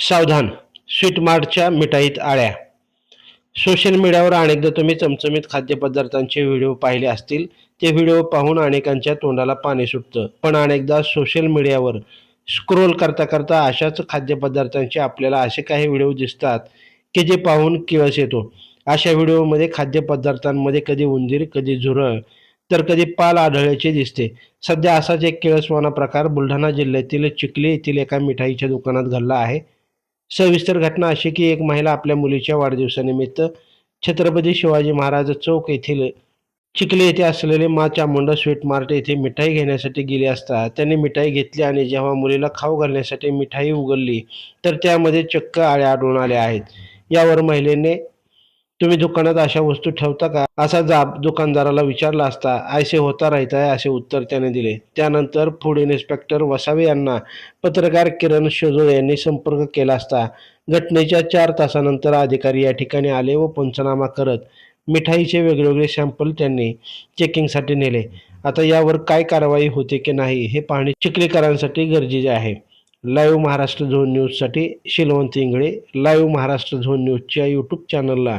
सावधान स्वीटमार्टच्या मिठाईत आळ्या. सोशल मीडियावर अनेकदा तुम्ही चमचमीत खाद्यपदार्थांचे व्हिडिओ पाहिले असतील. ते व्हिडिओ पाहून अनेकांच्या तोंडाला पाणी सुटतं. पण अनेकदा सोशल मीडियावर स्क्रोल करता करता अशाच खाद्यपदार्थांचे आपल्याला असे काही व्हिडिओ दिसतात की जे पाहून किळस येतो. अशा व्हिडिओमध्ये खाद्यपदार्थांमध्ये कधी उंदीर कधी झुरळ तर कधी पाल आढळल्याचे दिसते. सध्या असाच एक किळसवाना प्रकार बुलढाणा जिल्ह्यातील चिखली येथील एका मिठाईच्या दुकानात घडला आहे. सविस्तर घटना अशी की एक महिला आपल्या मुलीच्या वाढदिवसानिमित्त छत्रपती शिवाजी महाराज चौक येथील चिखले येथे असलेले मा चामुंडा स्वीट मार्ट येथे मिठाई घेण्यासाठी गेली असता त्यांनी मिठाई घेतली आणि जेव्हा मुलीला खाऊ घालण्यासाठी मिठाई उघडली तर त्यामध्ये चक्क आळ्या आढळून आल्या आहेत. यावर महिलेने तुम्ही दुकानात अशा वस्तू ठेवता का? असा जाब दुकानदाराला विचारला असता ऐसे होता राहता असे उत्तर त्याने दिले. त्यानंतर फूड इन्स्पेक्टर वसावे यांना पत्रकार किरण शेजोळ यांनी संपर्क केला असता घटनेच्या चार तासानंतर अधिकारी या ठिकाणी आले व पंचनामा करत मिठाईचे वेगवेगळे सॅम्पल त्यांनी चेकिंगसाठी नेले. आता यावर काय कारवाई होते की नाही हे पाहणे चिखलीकरांसाठी गरजेचे आहे. लाईव्ह महाराष्ट्र झोन न्यूजसाठी शिलवंत इंगळे लाईव्ह महाराष्ट्र झोन न्यूजच्या यूट्यूब चॅनलला